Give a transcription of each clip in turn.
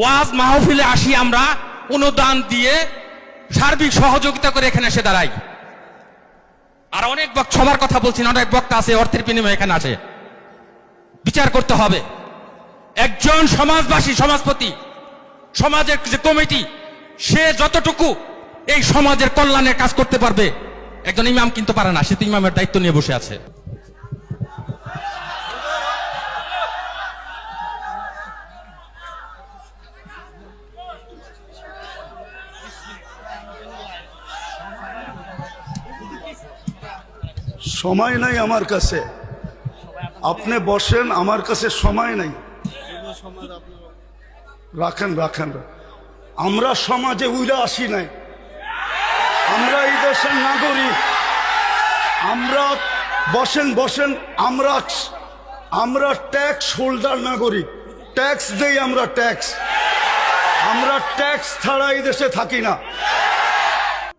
ওয়াজ মাহফিলে আসি আমরা, অনুদান দিয়ে সার্বিক সহযোগিতা করে এখানে এসে দাঁড়াই। আর অনেক বক্তা সবার কথা বলছি না, অনেক বক্তা আছে, অর্থের বিনিময়ে এখানে আছে। বিচার করতে হবে। একজন সমাজবাসী, সমাজপতি, সমাজের যে কমিটি, সে যতটুকু এই সমাজের কল্যাণের কাজ করতে পারবে, একজন ইমাম কিন্তু পারে না, সে তো ইমামের দায়িত্ব নিয়ে বসে আছে। সময় নাই আমার কাছে। আপনি বসেন, আমার কাছে সময় নাই। রাখেন রাখেন। আমরা সমাজে উইরা আসি নাই। আমরা এই দেশের নাগরিক। আমরা বসেন বসেন, আমরা আমরা ট্যাক্স হোল্ডার নাগরিক। ট্যাক্স দেই আমরা ট্যাক্স আমরা ট্যাক্স ছাড়া এই দেশে থাকি না।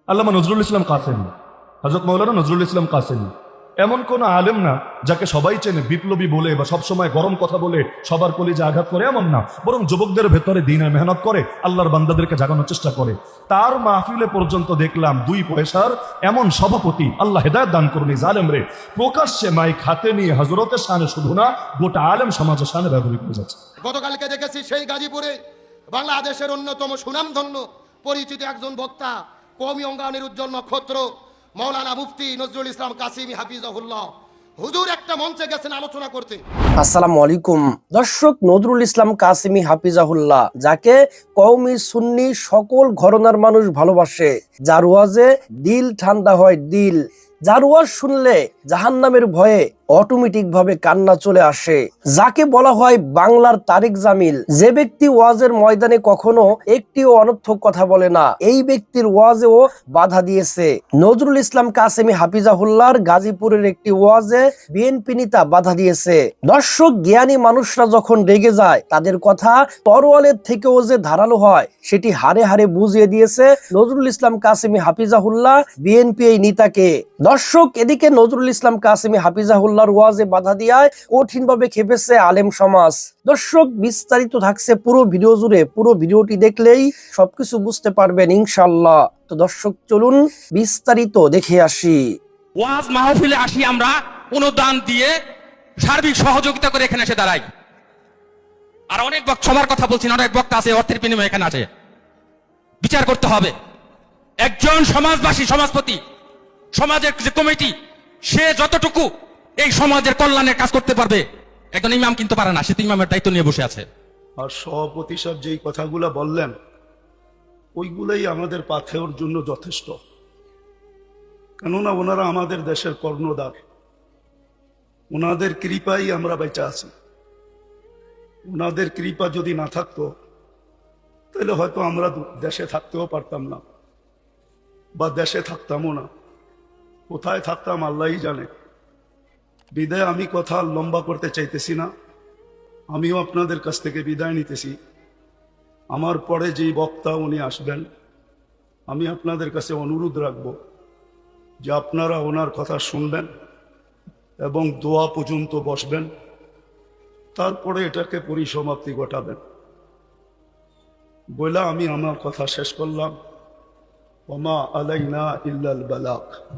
আল্লামা নজরুল ইসলাম কাসেম। হজরত মৌলানা নজরুল ইসলাম কাসেম। এমন কোন আলেম না যাকে সবাই চেনে, বিপ্লবী বলে বা সবসময় গরম কথা বলে, সবার কলিজে আঘাত করে, এমন না। বরং যুবকদের ভেতরে দিনের মেহনত করে, আল্লাহর বান্দাদেরকে জাগানোর চেষ্টা করে। তার মাহফিলে পর্যন্ত দেখলাম দুই পয়সার এমন সভাপতি আল্লাহ হেদায়ত দান করুন জালেম রে। প্রকাশ্যে মাইক হাতে নিয়ে হজরতের সানে শুধু না, গোটা আলেম সমাজের সানে ব্যবহৃত হয়ে যাচ্ছে। গতকালকে দেখেছি সেই গাজীপুরে বাংলাদেশের অন্যতম সুনামধন্য পরিচিত একজন বক্তা কৌমি অঙ্গানের উজ্জ্বল নক্ষত্র মৌলানা মুফতি নজরুল ইসলাম কাসিম হুজুর একটা মঞ্চে গেছেন আলোচনা করতে। আসসালামু আলাইকুম। দর্শক, নজরুল ইসলাম কাসিমি হাফিজাহুল্লাহ, যাকে কওমি সুন্নি সকল ঘরনার মানুষ ভালোবাসে, যার ওয়াজে দিল ঠান্ডা হয় দিল, যার ওয়াজ শুনলে জাহান্নামের ভয়ে অটোমেটিক ভাবে কান্না চলে আসে। যাকে বলা হয় বাংলার তারেক জামিল। যে ব্যক্তি ওয়াজের ময়দানে কখনো একটিও অনর্থক কথা বলে না, এই ব্যক্তির ওয়াজেও বাধা দিয়েছে। নজরুল ইসলাম কাসেমি হাফিজাহুল্লাহর গাজীপুরের একটি ওয়াজে বিএনপি নেতা বাধা দিয়েছে। দর্শক, জ্ঞানী মানুষরা যখন রেগে যায়, তাদের কথা তরোয়ালের থেকেও যে ধারালো হয়, সেটি হারে হারে বুঝিয়ে দিয়েছে নজরুল ইসলাম কাসেমি হাফিজাহুল্লাহ, বিএনপি এই নেতাকে। দর্শক, এদিকে নজরুল ইসলাম কাসেমি হাফিজাহুল্লাহর ওয়াজে বাধা দিয়ায় কঠিনভাবে খেপেছে আলেম সমাজ। দর্শক, বিস্তারিত থাকছে পুরো ভিডিও জুড়ে। পুরো ভিডিওটি দেখলেই সবকিছু বুঝতে পারবেন ইনশাল্লাহ তো দর্শক, চলুন বিস্তারিত দেখে আসি। ওয়াজ মাহফিলে আসি আমরা, অনুদান দিয়ে সার্বিক সহযোগিতা করে এখানে এসে দাঁড়াই। আর অনেক বক্তা সবার কথা বলছি অনেক বক্তা আছে, অর্থের বিনিময়ে এখানে আছে। বিচার করতে হবে। একজন সমাজবাসী, সমাজপতি, সমাজের যে কমিটি, সে যতটুকু এই সমাজের কল্যাণের কাজ করতে পারবে। একজন ইমাম কিন্তু পারে না, সে তো ইমামের দায়িত্ব নিয়ে বসে আছে। আর সভাপতি সাহেব যেই কথাগুলো বললেন, ওইগুলোই আমাদের পাথেওর জন্য যথেষ্ট। কেননা ওনারা আমাদের দেশের কর্ণধার। ওনাদের কৃপাই আমরা বেঁচে আছি। ওনাদের কৃপা যদি না থাকতো, তাহলে হয়তো আমরা দেশে থাকতেও পারতাম না, বা দেশে থাকতামও না। কোথায় থাকতাম আল্লাহই জানে। বিদায় আমি কথা লম্বা করতে চাইতেছি না। আমিও আপনাদের কাছ থেকে বিদায় নিতেছি। আমার পরে যেই বক্তা উনি আসবেন, আমি আপনাদের কাছে অনুরোধ রাখব যে আপনারা ওনার কথা শুনবেন এবং দোয়া পর্যন্ত বসবেন। তারপরে এটাকে পরিসমাপ্তি ঘটাবেন। বলে আমি আমার কথা শেষ করলাম। ওমা আলাইনা ইল্লাল বালাক।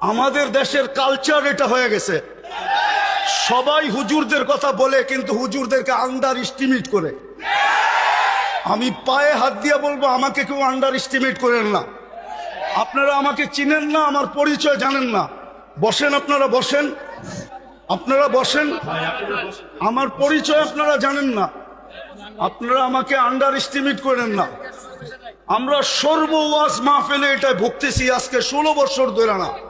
আমাদের দেশের কালচার এটা হয়ে গেছে। সবাই হুজুরদের কথা বলে, কিন্তু হুজুরদেরকে আন্ডার এস্টিমেট করে। আমি পায়ে হাত দিয়ে বলব, আমাকে কেউ আন্ডার এস্টিমেট করেন না। আপনারা আমাকে চিনেন না, আমার পরিচয় জানেন না। বসেন আপনারা বসেন। আপনারা বসেন। আমার পরিচয় আপনারা জানেন না। আপনারা আমাকে আন্ডার এস্টিমেট করেন না। আমরা সর্ব ওয়াজ মাহফিলে এটা ভুগতেছি আজকে ষোলো বছর ধরে না।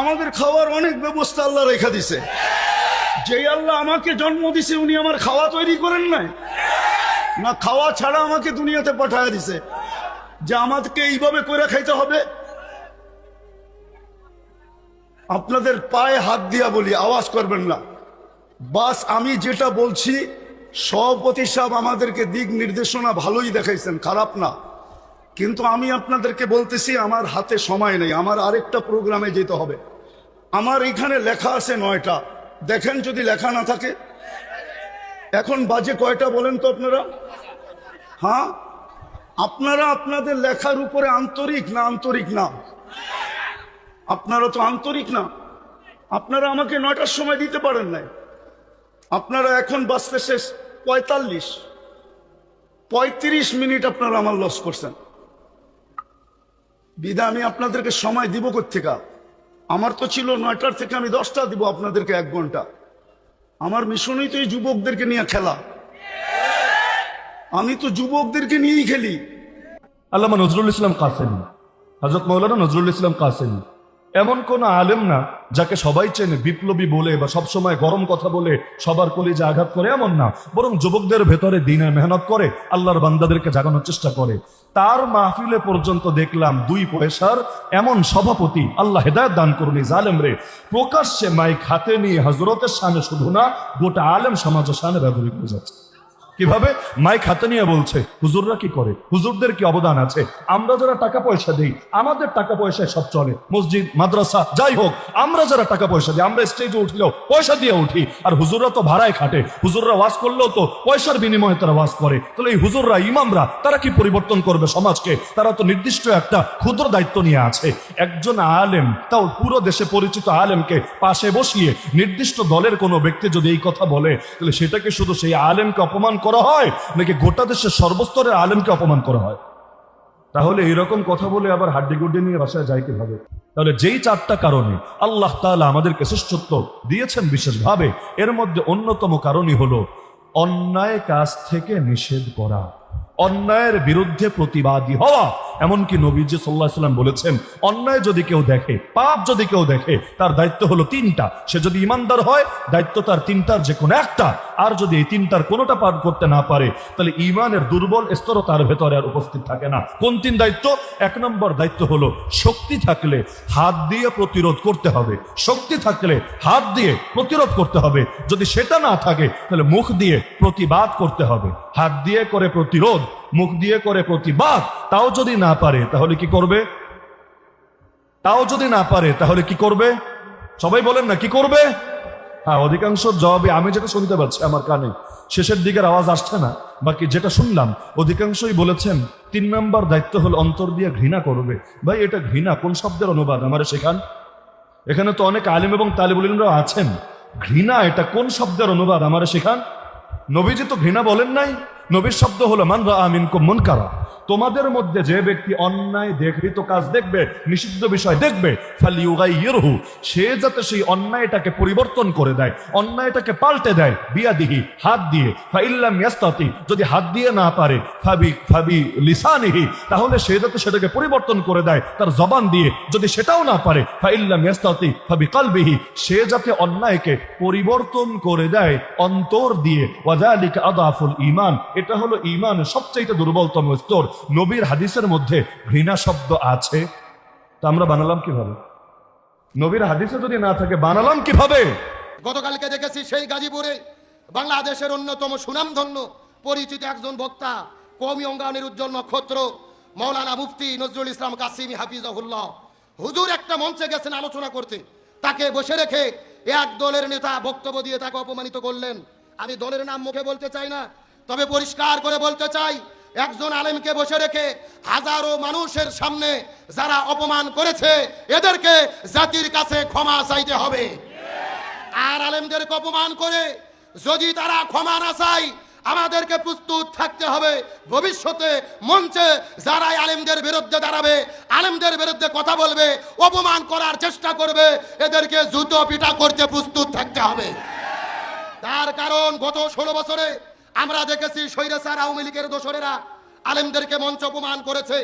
আমাদের খাওয়ার অনেক ব্যবস্থা আল্লাহ রেখা দিছে। যে আল্লাহ আমাকে জন্ম দিছে, উনি আমার খাওয়া তৈরি করেন নাই। না, খাওয়া ছাড়া আমাকে দুনিয়াতে পাঠায় দিছে। যে আমাদেরকে এইভাবে করে খাইতে হবে। আপনাদের পায়ে হাত দিয়া বলি, আওয়াজ করবেন না। বাস, আমি যেটা বলছি, সভাপতি সাহেব আমাদেরকে দিক নির্দেশনা ভালোই দেখাইছেন, খারাপ না। কিন্তু আমি আপনাদেরকে বলতেছি, আমার হাতে সময় নেই, আমার আরেকটা প্রোগ্রামে যেতে হবে। আমার এখানে লেখা আছে নয়টা। দেখেন যদি লেখা না থাকে। এখন বাজে কয়টা বলেন তো আপনারা? হ্যাঁ? আপনারা আপনাদের লেখার উপরে আন্তরিক না আন্তরিক না? আপনারা তো আন্তরিক না। আপনারা আমাকে নয়টার সময় দিতে পারেন নাই। আপনারা এখন বাঁচতে শেষ পঁয়তাল্লিশ। পঁয়ত্রিশ মিনিট আপনারা আমার লস করছেন। বিদা, আমি আপনাদেরকে সময় দিব কোথেকা আমার তো ছিল নয়টার থেকে আমি দশটা দিব আপনাদেরকে এক ঘণ্টা। আমার মিশনই তো এই যুবকদেরকে নিয়ে খেলা। আমি তো যুবকদেরকে নিয়েই খেলি। আল্লামা নজরুল ইসলাম কাসেম। হজরত মৌলানা নজরুল ইসলাম কাসেমি। এমন কোন আলেম না যাকে সবাই চেনে, বিপ্লবী বলে বা সবসময় গরম কথা বলে, সবার কলিজে আঘাত করে, এমন না। বরং যুবকদের ভেতরে দিনে মেহনত করে, আল্লাহর বান্দাদেরকে জাগানোর চেষ্টা করে। তার মাহফিলে পর্যন্ত দেখলাম দুই পয়সার এমন সভাপতি, আল্লাহ হেদায়ত দান করুন জালেম রে। প্রকাশ্যে মাইক হাতে নিয়ে হজরতের সামনে শুধু না, গোটা আলেম সমাজের সামনে ব্যবহৃত করে যাচ্ছে। কীভাবে? মাইক হাতে নিয়ে বলছে, হুজুররা কি করে? হুজুরদের কি অবদান আছে? আমরা যারা টাকা পয়সা দিই, আমাদের টাকা পয়সায় সব চলে। মসজিদ, মাদ্রাসা, যাই হোক, আমরা যারা টাকা পয়সা দিই, আমরা স্টেজে উঠলেও পয়সা দিয়ে উঠি। আর হুজুররা তো ভাড়ায় খাটে। হুজুররা ওয়াজ করলেও তো পয়সার বিনিময়ে তারা ওয়াজ করে। তাহলে এই হুজুররা, ইমামরা, তারা কি পরিবর্তন করবে সমাজকে? তারা তো নির্দিষ্ট একটা ক্ষুদ্র দায়িত্ব নিয়ে আছে। একজন আলেম, তাও পুরো দেশে পরিচিত আলেমকে পাশে বসিয়ে নির্দিষ্ট দলের কোনো ব্যক্তি যদি এই কথা বলে, তাহলে সেটাকে শুধু সেই আলেমকে অপমান করা হয়, নাকি গোটা দেশের সর্বস্তরের আলেমকে অপমান করা হয়? তাহলে এরকম কথা বলে আবার হাড্ডি গুড্ডি নিয়ে বাসায় যায় কীভাবে? তাহলে যেই চারটা কারণে আল্লাহ তাআলা আমাদেরকে শ্রেষ্ঠত্ব দিয়েছেন বিশেষভাবে, এর মধ্যে অন্যতম কারণই হলো অন্যায় কাজ থেকে নিষেধ করা, অন্যায়ের বিরুদ্ধে প্রতিবাদী হওয়া এমনকি নবীজি সাল্লাহ সাল্লাম বলেছেন, অন্যায় যদি কেউ দেখে, পাপ যদি কেউ দেখে, তার দায়িত্ব হলো তিনটা। সে যদি ইমানদার হয়, দায়িত্ব তার তিনটার যে কোনো একটা। আর যদি এই তিনটার কোনোটা পার করতে না পারে, তাহলে ইমানের দুর্বল স্তরও তার ভেতরে আর উপস্থিত থাকে না। কোন তিন দায়িত্ব? এক নম্বর দায়িত্ব হলো শক্তি থাকলে হাত দিয়ে প্রতিরোধ করতে হবে। শক্তি থাকলে হাত দিয়ে প্রতিরোধ করতে হবে। যদি সেটা না থাকে, তাহলে মুখ দিয়ে প্রতিবাদ করতে হবে। হাত দিয়ে করে প্রতিরোধ মুখ দিয়ে করে প্রতিবাদ, তাও যদি না পারে, তাহলে কি করবে? তাও যদি না পারে, তাহলে কি করবে? সবাই বলেন না, কি করবে? হ্যাঁ অধিকাংশ জবাবে আমি যেটা শুনতে পাচ্ছি আমার কানে, শেষের দিকের আওয়াজ আসছে না, বাকি যেটা শুনলাম, অধিকাংশই বলেছেন, তিন নম্বর দায়িত্ব হল অন্তর দিয়ে ঘৃণা করবে। ভাই, এটা ঘৃণা, কোন শব্দের অনুবাদ আমার শেখান এখানে তো অনেক আলিম এবং তালিবুলিনরাও আছেন। ঘৃণা, এটা কোন শব্দের অনুবাদ আমার শেখান নবীজি তো ঘৃণা বলেন নাই। নবীর শব্দ হলো মান আমিন মন কারা তোমাদের মধ্যে যে ব্যক্তি অন্যায় দেখৃত কাজ দেখবে, নিষিদ্ধ বিষয় দেখবে সে যাতে সেই অন্যায়টাকে পরিবর্তন করে দেয়, অন্যায়টাকে পাল্টে দেয়, বিয়াদিহি, হাত দিয়ে, ফাইল্লাম ইয়াস্তাতি, যদি হাত দিয়ে না পারে, ফাবি ফাবি লিসানিহি, তাহলে সে যাতে সেটাকে পরিবর্তন করে দেয়, তার জবান দিয়ে, যদি সেটাও না পারে, ফাইল্লাম ইয়াস্তাতি, ফাবি কালবিহি, সে যাতে অন্যায়কে পরিবর্তন করে দেয়, অন্তর দিয়ে ওয়াজালিকা আদাফুল ইমান এটা হলো ঈমানের সবচাইতে দুর্বলতম স্তর। নবীর হাদিসের মধ্যে ঘৃণা শব্দ আছে? তা আমরা বানালাম কীভাবে? নবীর হাদিসে যদি না থাকে, বানালাম কীভাবে? গতকালকে দেখেছি সেই গাজীপুরে বাংলাদেশের অন্যতম সুনামধন্য পরিচিত একজন বক্তা কৌমি অঙ্গানের উজ্জ্বল নক্ষত্র মৌলানা মুফতি নজরুল ইসলাম কাসিমি হাফিজাহুল্লাহ। হুজুর একটা মঞ্চে গেছেন আলোচনা করতে। তাকে বসে রেখে এক দলের নেতা বক্তব্য দিয়ে তাকে অপমানিত করলেন। আমি দলের নাম মুখে বলতে চাই না, তবে পরিষ্কার করে বলতে চাই একজন আলেমকে বসে রেখে হাজারো মানুষের সামনে যারা অপমান করেছে, এদেরকে জাতির কাছে ক্ষমা চাইতে হবে। আর আলেমদেরকে অপমান করে যদি তারা ক্ষমা না চায়, আমাদেরকে প্রস্তুত থাকতে হবে। ভবিষ্যতে মঞ্চে যারা আলেমদের বিরুদ্ধে দাঁড়াবে, আলেমদের বিরুদ্ধে কথা বলবে, অপমান করার চেষ্টা করবে, এদেরকে জুতো পিটা করতে প্রস্তুত থাকতে হবে। তার কারণ গত ষোলো বছরে আমরা দেখেছি স্বৈরাচার আওয়ামী লীগের দোসরেরা আলেমদেরকে মঞ্চ অপমান করেছে।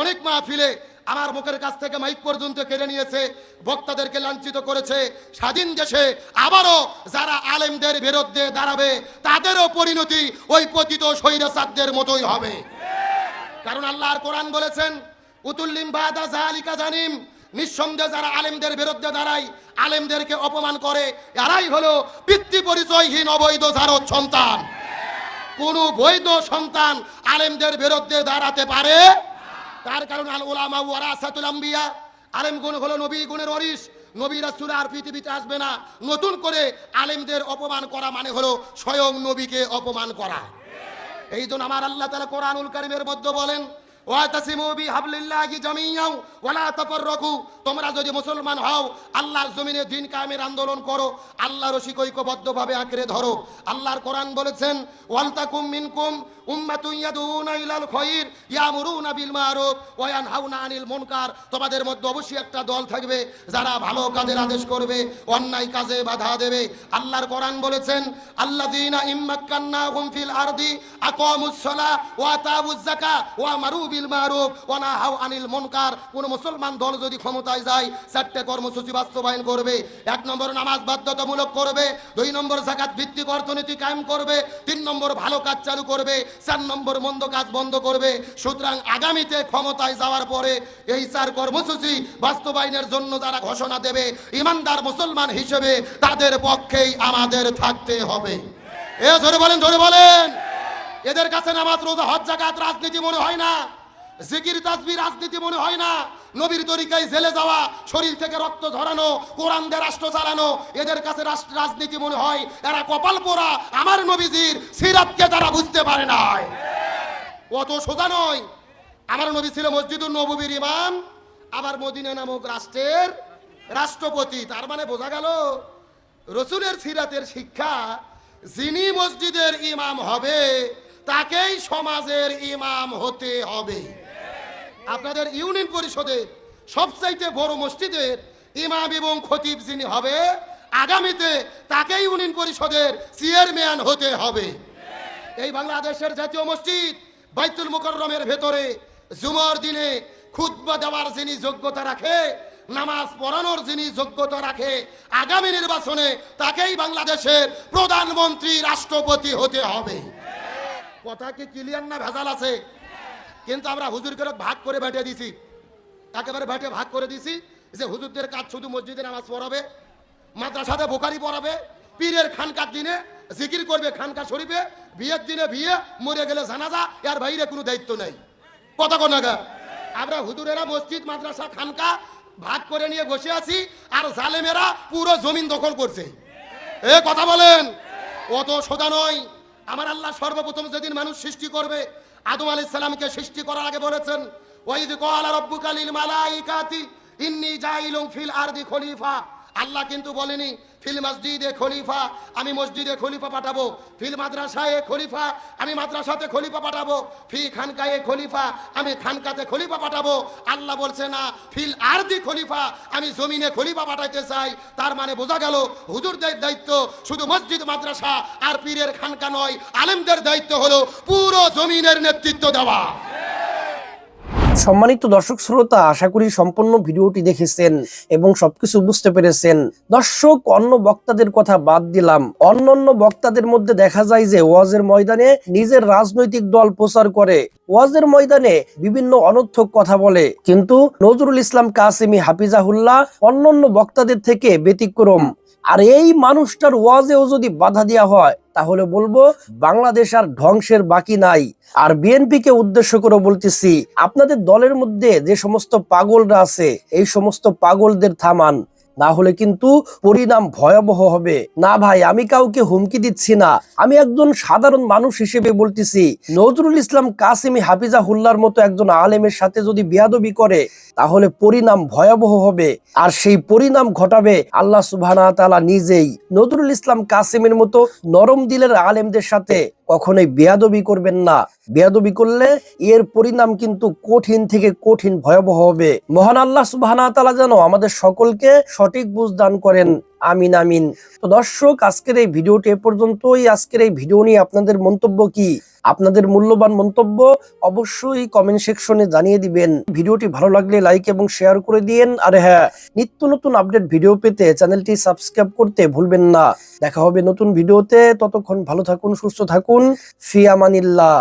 অনেক মাহফিলে আমার মুখের কাছ থেকে মাইক পর্যন্ত কেড়ে নিয়েছে, বক্তাদেরকে লাঞ্ছিত করেছে। স্বাধীন দেশে আবারও যারা আলেমদের বিরুদ্ধে দাঁড়াবে, তাদেরও পরিণতি ওই পতিত স্বৈরাচারদের মতোই হবে। কারণ আল্লাহর কোরআন বলেছেন উতুল্লিম বাদা জালিকা জানিম। নিঃসন্দেহে যারা আলেমদের বিরুদ্ধে দাঁড়ায়, আলেমদেরকে অপমান করে, এরাই হলো পিতৃ পরিচয়হীন অবৈধ জারদ সন্তান। কোন বৈধ সন্তান আলেমদের বিরুদ্ধে দাঁড়াতে পারে? তার কারণ আল ওলামা ওয়ারাসাতুল আলেম গুণ হলো নবী গুণের অরিস নবী রাসুল আর পৃথিবীতে আসবে না। নতুন করে আলেমদের অপমান করা মানে হলো স্বয়ং নবীকে অপমান করা। এই জন্য আমার আল্লাহ তালা কোরআনুল কারিমের মধ্যে বলেন তোমরা যদি মুসলমান হও, আল্লাহর জমিনে দিন আন্দোলন করো আঁকড়ে ধরো। আল্লাহর কোরআন বলেছেন মিনকুম তোমাদের মধ্যে অবশ্যই একটা দল থাকবে, যারা ভালো কাজের আদেশ করবে, অন্যায় কাজে বাধা দেবে। আল্লাহর কোরআন বলেছেন আরদি আকামুস ওয়া আতাউজ যাকাত ওয়া মারু বিল মারুফ ওয়া নাহাউ আনিল মুনকার। কোন মুসলমান দল যদি ক্ষমতায় যায়, চারটে কর্মসূচি বাস্তবায়ন করবে। এক নম্বর নামাজ বাধ্যতামূলক করবে, দুই নম্বর জাকাত ভিত্তিক অর্থনীতি কায়েম করবে, তিন নম্বর ভালো কাজ চালু করবে, চার নম্বর মন্দ কাজ বন্ধ করবে। সুতরাং আগামীতে ক্ষমতায় যাওয়ার পরে এই চার কর্মসূচি বাস্তবায়নের জন্য যারা ঘোষণা দেবে, ইমানদার মুসলমান হিসেবে তাদের পক্ষেই আমাদের থাকতে হবে। এ ধরে বলেন ধরে বলেন। এদের কাছে নামাজ রোজা হজ জাকাত রাজনীতি মনে হয় না। জিকির তাসবি রাজনীতি মনে হয় না। নবীর তরিকায় জেলে যাওয়া, শরীর থেকে রক্ত ঝরানো কোরআন দিয়ে রাষ্ট্র চালানো, এদের কাছে রাজনীতি মনে হয়, এরা কপাল পোড়া। আমার নবীজির সিরাতকে তারা বুঝতে পারে না অত সোজা নয়। আমার নবী ছিল মসজিদুল নববীর ইমাম, আবার মদিনা নামক রাষ্ট্রের রাষ্ট্রপতি। তার মানে বোঝা গেল, রসুলের সিরাতের শিক্ষা যিনি মসজিদের ইমাম হবে, তাকেই সমাজের ইমাম হতে হবে। আপনাদের ইউনিয়ন পরিষদের সবচাইতে বড় মসজিদের ইমাম এবং খতিব যিনি হবে, আগামীতে তাকেই ইউনিয়ন পরিষদের চেয়ারম্যান হতে হবে। এই বাংলাদেশের জাতীয় মসজিদ বাইতুল মুকররমের ভেতরে জুমার দিনে খুতবা দেওয়ার যিনি যোগ্যতা রাখে, নামাজ পড়ানোর যিনি যোগ্যতা রাখে, আগামী নির্বাচনে তাকেই বাংলাদেশের প্রধানমন্ত্রী, রাষ্ট্রপতি হতে হবে। কথা কি ক্লিয়ার না ভেজাল আছে? কিন্তু আমরা হুজুর করে ভাগ করে বেটে দিছি। একেবারে বেটে ভাগ করে দিছি যে হুজুরদের কাজ শুধু মসজিদে নামাজ পড়াবে, মাদ্রাসাতে বোকারি পড়াবে, পীরের খানকার দিনে জিকির করবে খানকা শরীফে, বিয়ের দিনে বিয়ে, মরে গেলে জানাজা, এর বাইরে কোনো দায়িত্ব নেই। কত কোনাগা আমরা হুজুরেরা মসজিদ, মাদ্রাসা, খানকা ভাগ করে নিয়ে বসে আছি আর জালেমেরা পুরো জমিন দখল করছে। এ কথা বলেন? অত সোজা নয়। আমার আল্লাহ সর্বপ্রথম যেদিন মানুষ সৃষ্টি করবে আদম আলি সালামকে সৃষ্টি করার আগে বলেছেন লিল মালাইকাতি, ইন্নি ফিল আরদি খলিফা। আল্লাহ কিন্তু বলেনি ফিল মসজিদে খলিফা, আমি মসজিদে খলিফা পাঠাবো। ফিল মাদ্রাসায় খলিফা, আমি মাদ্রাসাতে খলিফা পাঠাবো। ফি খানকায়ে খলিফা, আমি খানকাতে খলিফা পাঠাবো। আল্লাহ বলছে, না, ফিল আরদি খলিফা, আমি জমিনে খলিফা পাঠাইতে চাই। তার মানে বোঝা গেল, হুজুরদের দায়িত্ব শুধু মসজিদ, মাদ্রাসা আর পীরের খানকা নয়, আলেমদের দায়িত্ব হলো পুরো জমিনের নেতৃত্ব দেওয়া। সম্মানিত দর্শক শ্রোতা, আশা করি সম্পূর্ণ ভিডিওটি দেখেছেন এবং সবকিছু বুঝতে পেরেছেন। দর্শক, অন্য বক্তাদের কথা বাদ দিলাম। অন্যান্য বক্তাদের মধ্যে দেখা যায় যে ওয়াজের ময়দানে নিজের রাজনৈতিক দল প্রচার করে। ওয়াজের ময়দানে বিভিন্ন অনর্থক কথা বলে। কিন্তু নজরুল ইসলাম কাসেমি হাফিজাহুল্লাহ অন্যান্য বক্তাদের থেকে ব্যতিক্রম। আর এই মানুষটার ওয়াজেও যদি বাধা দেওয়া হয়, তাহলে বলব বাংলাদেশ আর ধ্বংসের বাকি নাই। আর বিএনপি কে উদ্দেশ্য করে বলতেছি, আপনাদের দলের মধ্যে যে সমস্ত পাগলরা আছে, এই সমস্ত পাগলদের থামান। না হলে কিন্তু পরিণাম ভয়াবহ হবে। না ভাই, আমি কাউকে হুমকি দিচ্ছি না। আমি একজন সাধারণ মানুষ হিসেবে বলতেছি, নজরুল ইসলাম কাসিমি হাফিজাহুল্লার মতো একজন আলেমের সাথে যদি বিয়াদবি করে, তাহলে পরিণাম ভয়াবহ হবে। আর সেই পরিণাম ঘটাবে আল্লাহ তাআলা নিজেই। নজরুল ইসলাম কাসিমের মতো নরম দিলের আলেমদের সাথে কখনোই বেয়াদবি করবেন না। বেয়াদবি করলে এর পরিণাম কিন্তু কঠিন থেকে কঠিন ভয়াবহ হবে। মহান আল্লাহ সুবহানা তাআলা যেন আমাদের সকলকে সঠিক বুঝ দান করেন। আমিন আমিন। তো দর্শক, আজকের এই ভিডিওটি এ পর্যন্তই। আজকের এই ভিডিও নিয়ে আপনাদের মন্তব্য কি? আপনাদের মূল্যবান মন্তব্য অবশ্যই কমেন্ট সেকশনে জানিয়ে দিবেন। ভিডিওটি ভালো লাগলে লাইক এবং শেয়ার করে দিন আর হ্যাঁ নিত্য নতুন আপডেট ভিডিও পেতে চ্যানেলটি সাবস্ক্রাইব করতে ভুলবেন না। দেখা হবে নতুন ভিডিওতে ততক্ষণ ভালো থাকুন, সুস্থ থাকুন। ফি আমানিল্লাহ